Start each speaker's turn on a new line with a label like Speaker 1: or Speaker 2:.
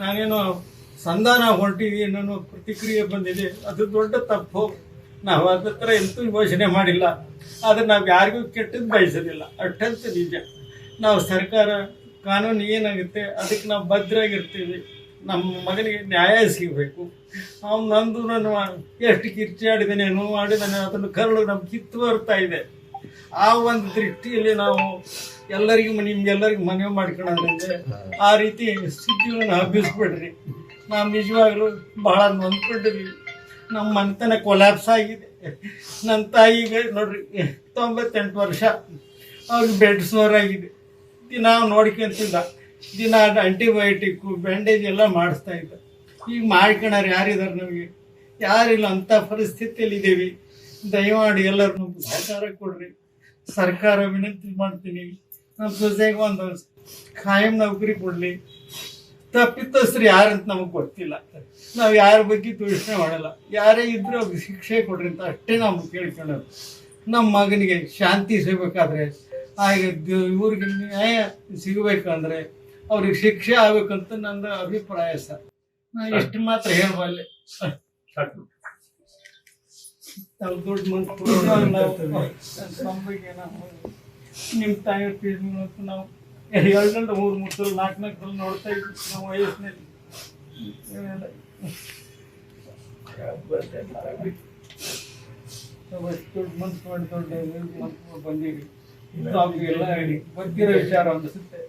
Speaker 1: ನಾನೇನೋ ಸಂಧಾನ ಹೊರಟಿವಿ ಅನ್ನೋ ಪ್ರತಿಕ್ರಿಯೆ ಬಂದಿದೆ. ಅದು ದೊಡ್ಡ ತಪ್ಪು. ನಾವು ಅದ್ರ ಥರ ಎಂತೂ ಯೋಚನೆ ಮಾಡಿಲ್ಲ. ಆದರೆ ನಾವು ಯಾರಿಗೂ ಕೆಟ್ಟದ್ದು ಬಯಸೋದಿಲ್ಲ. ಅಟ್ಟಂತ ನಿಜ. ನಾವು ಸರ್ಕಾರ ಕಾನೂನು ಏನಾಗುತ್ತೆ, ಅದಕ್ಕೆ ನಾವು ಭದ್ರಾಗಿರ್ತೀವಿ. ನಮ್ಮ ಮಗನಿಗೆ ನ್ಯಾಯ ಸಿಗಬೇಕು. ಅವ್ನು ನಂದು ನಾನು ಎಷ್ಟು ಕಿರ್ಚಾಡಿದ್ದಾನೆ ನೋವು ಮಾಡಿದ್ದಾನೆ ಅದನ್ನು ಕರಳು ನಮ್ಗೆ ಕಿತ್ತು ಬರ್ತಾ ಇದೆ. ಆ ಒಂದು ದೃಷ್ಟಿಯಲ್ಲಿ ನಾವು ಎಲ್ಲರಿಗೂ ನಿಮ್ಗೆಲ್ಲರಿಗೂ ಮನವಿ ಮಾಡ್ಕೊಳ್ಳೋದಂದ್ರೆ ಆ ರೀತಿ ಸ್ಥಿತಿಗಳನ್ನ ಹಬ್ಬಿಸ್ಬಿಡ್ರಿ. ನಾವು ನಿಜವಾಗ್ಲೂ ಬಹಳ ನೊಂದ್ಕೊಂಡಿದ್ವಿ ನಮ್ಮ ಮನೆತನ ಕೊಲ್ಯಾಪ್ಸ್ ಆಗಿದೆ. ನನ್ನ ತಾಯಿಗೆ ನೋಡ್ರಿ, ತೊಂಬತ್ತೆಂಟು ವರ್ಷ. ಅವ್ರಿಗೆ ಬೆಡ್ ಸ್ನೋರ್ ಆಗಿದೆ. ದಿನ ನೋಡ್ಕೊಂತಿದ್ದ ದಿನ ಆಂಟಿಬಯೋಟಿಕ್ಕು ಬ್ಯಾಂಡೇಜ್ ಎಲ್ಲ ಮಾಡಿಸ್ತಾ ಇದ್ದ. ಈಗ ಮಾಡ್ಕೊಳಾರು ಯಾರಿದ್ದಾರೆ ನಮಗೆ? ಯಾರಿಲ್ಲ, ಅಂಥ ಪರಿಸ್ಥಿತಿಯಲ್ಲಿ ಇದ್ದೀವಿ ದಯಮಾಡಿ ಎಲ್ಲರೂ ಸಹಕಾರ ಕೊಡ್ರಿ. ಸರ್ಕಾರ ವಿನಂತಿ ಮಾಡ್ತೀನಿ. ನಮ್ಮ ಸೊಸೆಗೆ ಒಂದು ಖಾಯಂ ನೌಕರಿ ಕೊಡಲಿ. ತಪ್ಪಿತಸ್ಥರು ಯಾರಂತ ನಮಗೆ ಗೊತ್ತಿಲ್ಲ. ನಾವು ಯಾರ ಬಗ್ಗೆ ದೂಷಣೆ ಮಾಡಲ್ಲ. ಯಾರೇ ಇದ್ರೂ ಅವ್ರಿಗೆ ಶಿಕ್ಷೆ ಕೊಡ್ರಿ ಅಂತ ಅಷ್ಟೇ ನಾವು ಕೇಳ್ಕೊಳ್ಳೋದು ನಮ್ಮ ಮಗನಿಗೆ ಶಾಂತಿ ಸಿಗಬೇಕಾದ್ರೆ ಹಾಗೆ ದ- ಇವ್ರಿಗೆ ನ್ಯಾಯ ಸಿಗಬೇಕಂದ್ರೆ ಅವ್ರಿಗೆ ಶಿಕ್ಷೆ ಆಗ್ಬೇಕಂತ ನನ್ನ ಅಭಿಪ್ರಾಯ ಸರ್. ನಾನು ಎಷ್ಟು ಮಾತ್ರ ಹೇಳಬಲ್ಲೆ ನಾವು ದುಡ್ಡು ಮಂದಿ ಕೊಡ್ತೀವಲ್ಲ ನಾವು ಫೀಸ್ ನಾವು ನಿಮ್ಮ ಎರಡರಿಂದ ಮೂರು ಮೂರು ಸಲ ನಾಲ್ಕು ನಾಲ್ಕು ಸಲ ನೋಡ್ತಾ ಇದ್ವಿ ನಮ್ಮ ವಯಸ್ಸಿನಲ್ಲಿ. ದುಡ್ಡು ಮನ್ಸು ಮಾಡಿ ದೊಡ್ಡ ಮನ್ಸು ಬಂದೀವಿ ಎಲ್ಲ ಗೊತ್ತಿರೋ ವಿಚಾರ ಅನಿಸುತ್ತೆ.